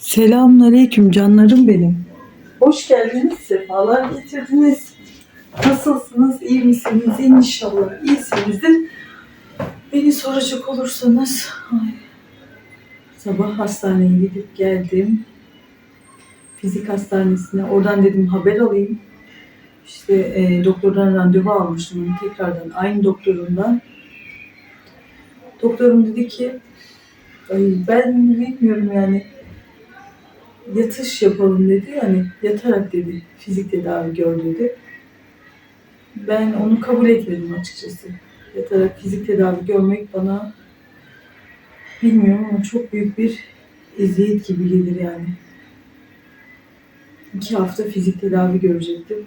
Selamünaleyküm canlarım benim. Hoş geldiniz, sefalar getirdiniz. Nasılsınız, iyi misiniz? İnşallah iyisinizdir. Beni soracak olursanız, ay, sabah hastaneye gidip geldim. Fizik hastanesine, oradan dedim haber alayım. İşte e, doktordan randevu almıştım tekrardan, aynı doktorundan. Doktorum dedi ki, ay ben bilmiyorum yani yatış yapalım dedi. Yani yatarak dedi fizik tedavi gör dedi. Ben onu kabul etmedim açıkçası. Yatarak fizik tedavi görmek bana bilmiyorum ama çok büyük bir eziyet gibi gelir yani. İki hafta fizik tedavi görecektim.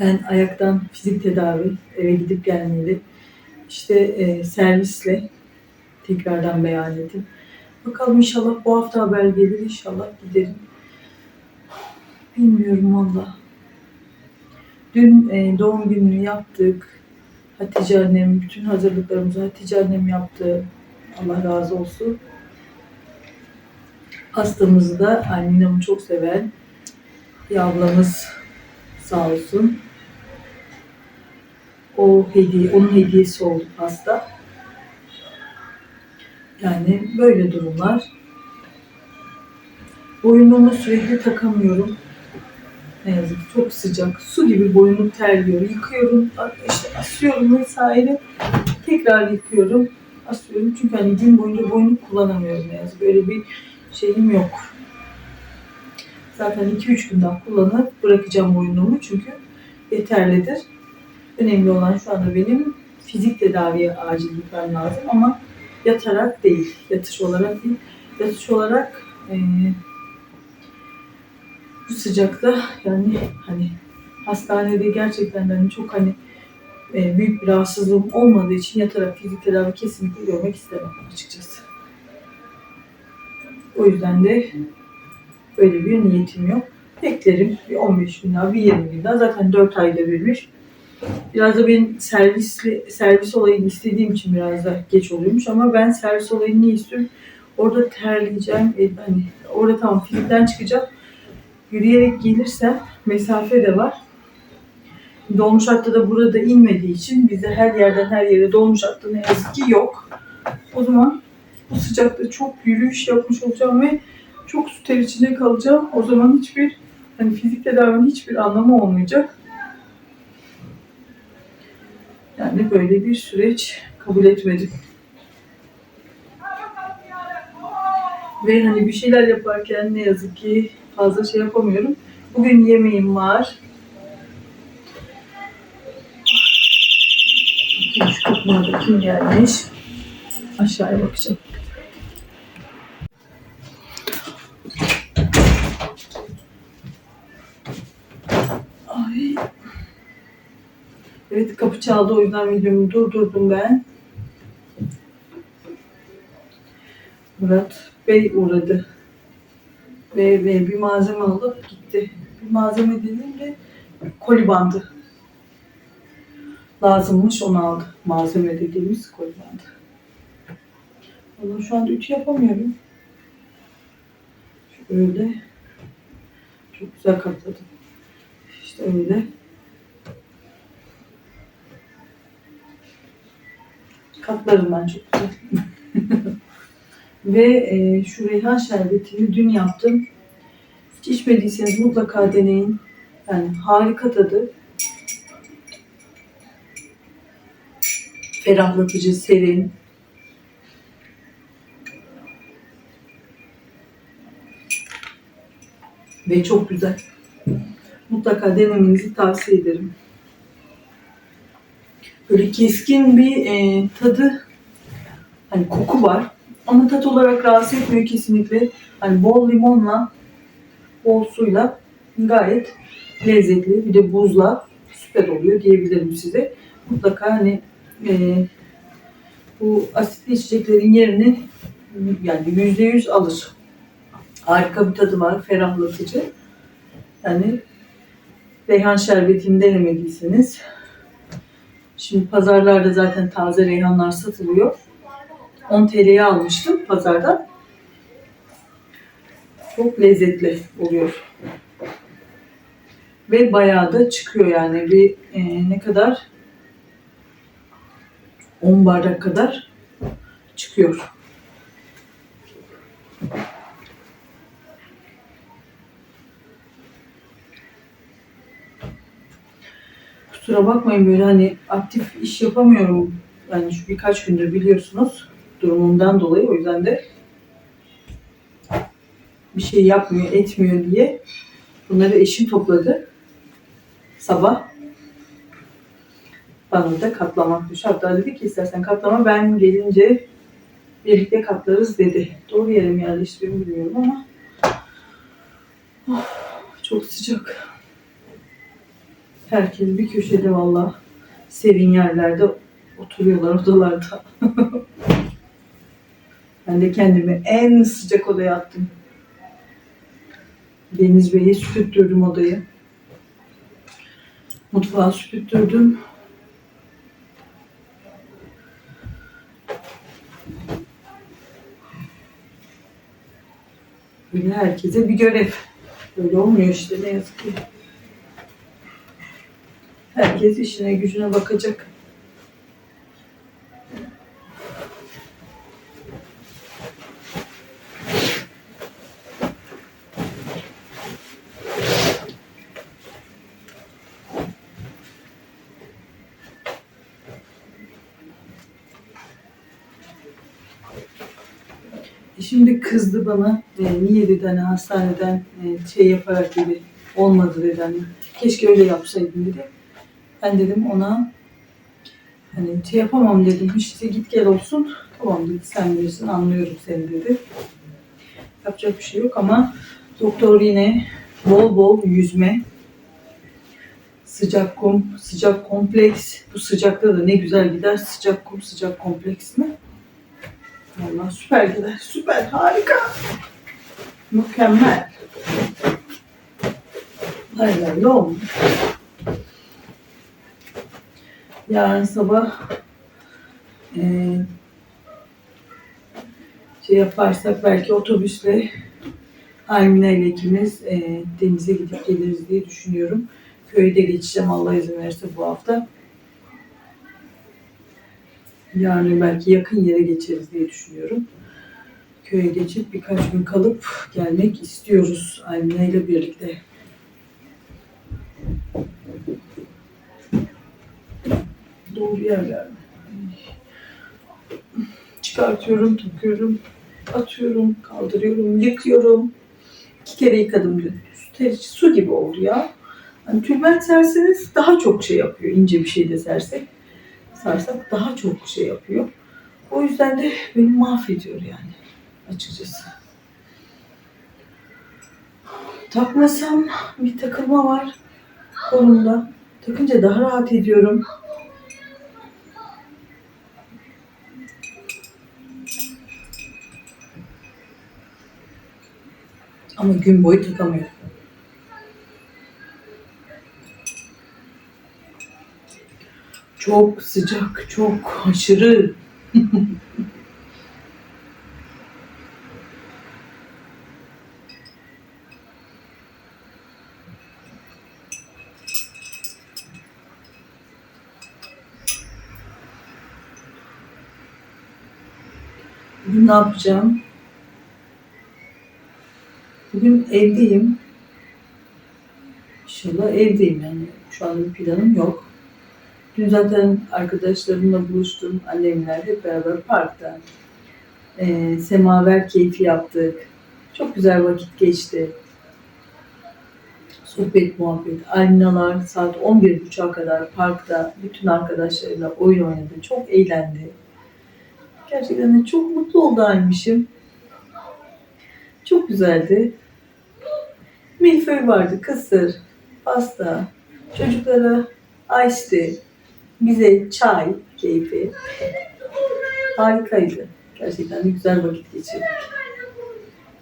Ben ayaktan fizik tedavi eve gidip gelmeli. İşte e, servisle tekrardan beyan ettim. Bakalım inşallah bu hafta haber gelir. İnşallah giderim. Bilmiyorum valla. Dün e, doğum gününü yaptık. Hatice annem, bütün hazırlıklarımızı Hatice annem yaptı. Allah razı olsun. Hastamızı da annem çok seven bir ablamız sağ olsun. O hediye, onun hediyesi oldu pasta. Yani böyle durumlar. Boynumu sürekli takamıyorum. Ne yazık ki çok sıcak. Su gibi boynum terliyor. Yıkıyorum, işte asıyorum vesaire. Tekrar yıkıyorum, asıyorum. Çünkü hani gün boyunca boynu kullanamıyorum ne yazık. Böyle bir şeyim yok. Zaten 2-3 gün daha kullanıp bırakacağım boynumu çünkü yeterlidir. Önemli olan şu anda benim fizik tedaviye acil gitmem lazım ama yatarak değil, yatış olarak değil. Yatış olarak e, bu sıcakta yani hani hastanede gerçekten hani çok hani e, büyük bir rahatsızlığım olmadığı için yatarak fizik tedavi kesinlikle görmek istemem açıkçası. O yüzden de böyle bir niyetim yok. Beklerim bir 15 gün daha, bir 20 gün daha. Zaten 4 ayda birmiş. Biraz da ben servisli, servis olayını istediğim için biraz da geç oluyormuş ama ben servis olayını niye istiyorum? Orada terleyeceğim, e, hani orada tamam fizikten çıkacağım. Yürüyerek gelirsem mesafe de var. Dolmuş hattı da burada inmediği için bizde her yerden her yere dolmuş hattı ne yazık ki yok. O zaman bu sıcakta çok yürüyüş yapmış olacağım ve çok su ter içinde kalacağım. O zaman hiçbir hani fizik tedavinin hiçbir anlamı olmayacak. Yani böyle bir süreç kabul etmedim. Ve hani bir şeyler yaparken ne yazık ki fazla şey yapamıyorum. Bugün yemeğim var. Şu kapılarda kim gelmiş. Aşağıya bakacağım. Ay. Evet kapı çaldı o yüzden videomu durdurdum ben. Murat Bey uğradı. Ve, ve bir malzeme alıp gitti. Bir malzeme dediğim de koli bandı. Lazımmış onu aldı. Malzeme dediğimiz koli bandı. Ama şu anda ütü yapamıyorum. Şöyle. Çok güzel katladım. İşte öyle. Katlarım ben çok güzel. Ve e, şu reyhan şerbetini dün yaptım. Hiç içmediyseniz mutlaka deneyin. Yani harika tadı. Ferahlatıcı, serin. Ve çok güzel. Mutlaka denemenizi tavsiye ederim. Böyle keskin bir e, tadı, hani koku var. Ama tat olarak rahatsız etmiyor kesinlikle. Hani bol limonla, bol suyla gayet lezzetli. Bir de buzla süper oluyor diyebilirim size. Mutlaka hani e, bu asitli içeceklerin yerini yani yüzde yüz alır. Harika bir tadı var, ferahlatıcı. Yani reyhan şerbetini denemediyseniz Şimdi pazarlarda zaten taze reyhanlar satılıyor. 10 TL'ye almıştım pazarda. Çok lezzetli oluyor. Ve bayağı da çıkıyor yani bir e, ne kadar 10 bardak kadar çıkıyor. Kusura bakmayın böyle hani aktif iş yapamıyorum. Yani şu birkaç gündür biliyorsunuz durumumdan dolayı o yüzden de bir şey yapmıyor, etmiyor diye bunları eşim topladı. Sabah bana da katlamak düştü. Hatta dedi ki istersen katlama ben gelince birlikte katlarız dedi. Doğru yere mi yerleştiriyorum bilmiyorum ama oh, çok sıcak. Herkes bir köşede valla serin yerlerde oturuyorlar odalarda. ben de kendimi en sıcak odaya attım. Deniz Bey'e süpürttürdüm odayı. Mutfağı süpürttürdüm. Böyle herkese bir görev. Böyle olmuyor işte ne yazık ki. Herkes işine gücüne bakacak. E Şimdi kızdı bana. E, niye dedi hani hastaneden e, şey yaparak dedi. Olmadı dedi hani. Keşke öyle yapsaydın dedi. Ben dedim ona hani şey yapamam dedim. İşte git gel olsun. Tamam dedi sen bilirsin anlıyorum seni dedi. Yapacak bir şey yok ama doktor yine bol bol yüzme. Sıcak kum, sıcak kompleks. Bu sıcakta da ne güzel gider. Sıcak kum, sıcak kompleks mi? Vallahi süper gider. Süper, harika. Mükemmel. Hayırlı olmuş. Yarın sabah eee, şey yaparsak belki otobüsle Aymine ile ikimiz eee, denize gidip geliriz diye düşünüyorum. Köyde geçeceğim Allah izin verirse bu hafta. Yani belki yakın yere geçeriz diye düşünüyorum. Köye geçip birkaç gün kalıp gelmek istiyoruz Aymine ile birlikte. Doğru yerler? Çıkartıyorum, takıyorum, atıyorum, kaldırıyorum, yıkıyorum. İki kere yıkadım dün. Su, su gibi oldu ya. Hani tülbent serseniz daha çok şey yapıyor. İnce bir şey de sersek sarsak daha çok şey yapıyor. O yüzden de beni mahvediyor yani açıkçası. Takmasam bir takılma var kolumda. Takınca daha rahat ediyorum. Ama gün boyu takamıyorum. Çok sıcak, çok aşırı. Bugün ne yapacağım? Bugün evdeyim. İnşallah evdeyim yani. Şu an bir planım yok. Dün zaten arkadaşlarımla buluştum. Annemler hep beraber parkta. Ee, semaver keyfi yaptık. Çok güzel vakit geçti. Sohbet, muhabbet, aynalar saat 11.30'a kadar parkta bütün arkadaşlarıyla oyun oynadı. Çok eğlendi. Gerçekten çok mutlu oldu Aymış'ım. Çok güzeldi. Milföy vardı, kısır, pasta, çocuklara tea, bize çay keyfi. Harikaydı. Gerçekten de güzel vakit geçirdik.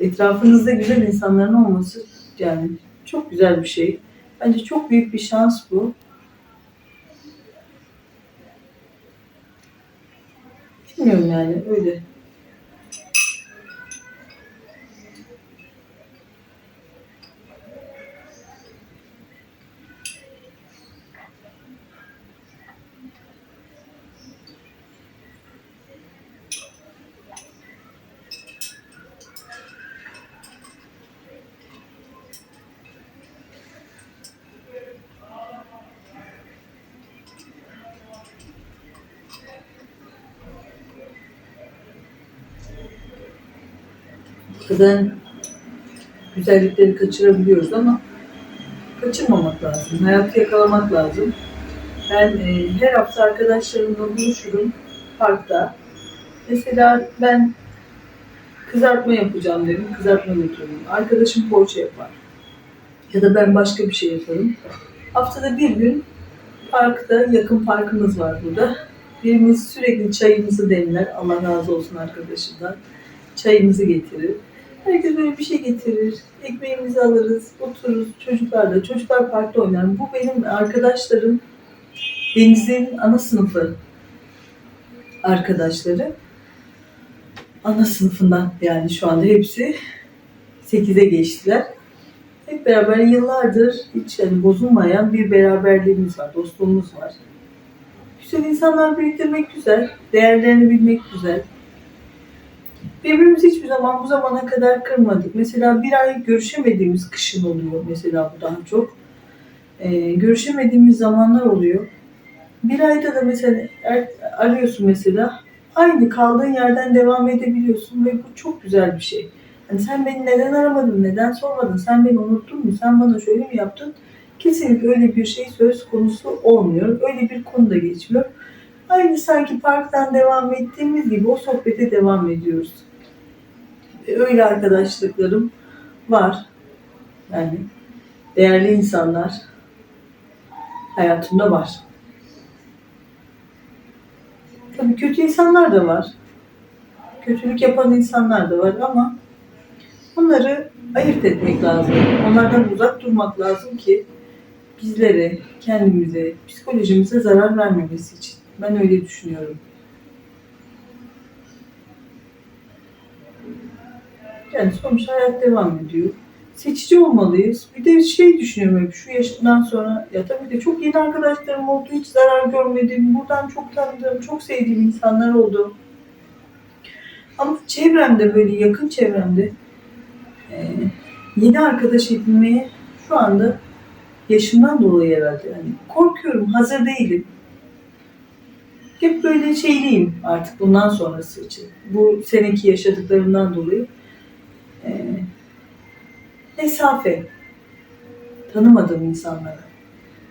Etrafınızda güzel insanların olması yani çok güzel bir şey. Bence çok büyük bir şans bu. Bilmiyorum yani öyle. Bazen güzellikleri kaçırabiliyoruz ama kaçırmamak lazım. Hayatı yakalamak lazım. Ben e, her hafta arkadaşlarımla buluşurum parkta. Mesela ben kızartma yapacağım dedim. Kızartma götürürüm. Arkadaşım poğaça yapar. Ya da ben başka bir şey yaparım. Haftada bir gün parkta, yakın parkımız var burada. Birimiz sürekli çayımızı demler. Allah razı olsun arkadaşımdan. Çayımızı getirir. Herkes böyle bir şey getirir. Ekmeğimizi alırız, otururuz çocuklarla. Çocuklar parkta oynar. Bu benim arkadaşlarım. Deniz'in ana sınıfı arkadaşları. Ana sınıfından yani şu anda hepsi 8'e geçtiler. Hep beraber yıllardır hiç yani bozulmayan bir beraberliğimiz var, dostluğumuz var. Güzel insanlar biriktirmek güzel, değerlerini bilmek güzel. Birbirimizi hiçbir zaman bu zamana kadar kırmadık. Mesela bir ay görüşemediğimiz kışın oluyor mesela bu daha çok. Ee, görüşemediğimiz zamanlar oluyor. Bir ayda da mesela er- arıyorsun mesela aynı kaldığın yerden devam edebiliyorsun ve bu çok güzel bir şey. Hani sen beni neden aramadın, neden sormadın, sen beni unuttun mu, sen bana şöyle mi yaptın? Kesinlikle öyle bir şey söz konusu olmuyor. Öyle bir konu da geçmiyor. Aynı sanki parktan devam ettiğimiz gibi o sohbete devam ediyoruz. Öyle arkadaşlıklarım var. Yani değerli insanlar hayatımda var. Tabii kötü insanlar da var. Kötülük yapan insanlar da var ama bunları ayırt etmek lazım. Onlardan uzak durmak lazım ki bizlere, kendimize, psikolojimize zarar vermemesi için. Ben öyle düşünüyorum. Yani sonuçta hayat devam ediyor. Seçici olmalıyız. Bir de şey düşünüyorum hep şu yaşından sonra ya tabii de çok yeni arkadaşlarım oldu. Hiç zarar görmedim. Buradan çok tanıdığım, çok sevdiğim insanlar oldu. Ama çevremde böyle yakın çevremde e, yeni arkadaş edinmeye şu anda yaşımdan dolayı herhalde yani korkuyorum, hazır değilim. Hep böyle şeyliyim artık bundan sonrası için. Bu seneki yaşadıklarımdan dolayı. E, mesafe. Tanımadığım insanlara.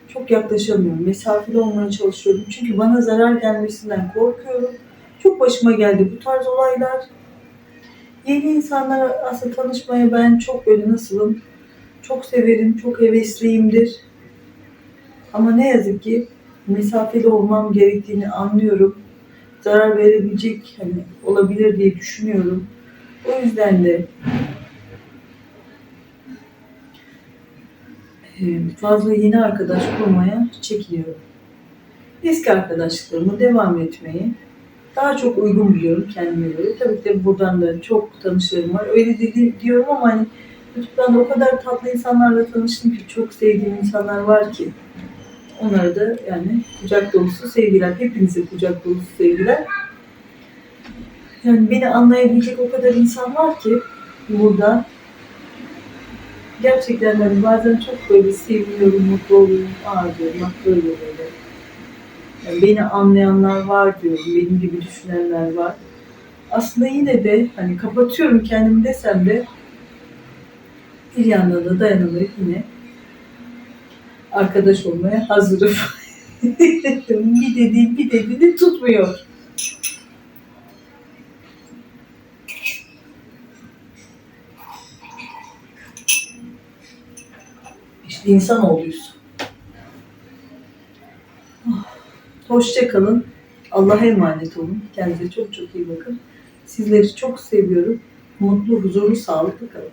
Çok yaklaşamıyorum. Mesafeli olmaya çalışıyorum. Çünkü bana zarar gelmesinden korkuyorum. Çok başıma geldi bu tarz olaylar. Yeni insanlara aslında tanışmaya ben çok böyle nasılım? Çok severim, çok hevesliyimdir. Ama ne yazık ki mesafeli olmam gerektiğini anlıyorum. Zarar verebilecek hani olabilir diye düşünüyorum. O yüzden de e, fazla yeni arkadaş kurmaya çekiniyorum. Eski arkadaşlıklarımı devam etmeyi daha çok uygun biliyorum kendime göre. Tabii ki de buradan da çok tanışlarım var. Öyle dedi, diyorum ama hani YouTube'dan da o kadar tatlı insanlarla tanıştım ki çok sevdiğim insanlar var ki. Onlara da yani kucak dolusu sevgiler. Hepinize kucak dolusu sevgiler. Yani beni anlayabilecek o kadar insan var ki burada. Gerçekten hani bazen çok böyle seviniyorum, mutlu oluyorum. Aa diyorum bak böyle böyle. Yani beni anlayanlar var diyorum. Benim gibi düşünenler var. Aslında yine de hani kapatıyorum kendimi desem de bir yandan da dayanamayıp yine arkadaş olmaya hazırım. bir dediğim bir dediğini tutmuyor. İşte insan oluyorsun. Hoşça kalın. Allah'a emanet olun. Kendinize çok çok iyi bakın. Sizleri çok seviyorum. Mutlu, huzurlu, sağlıklı kalın.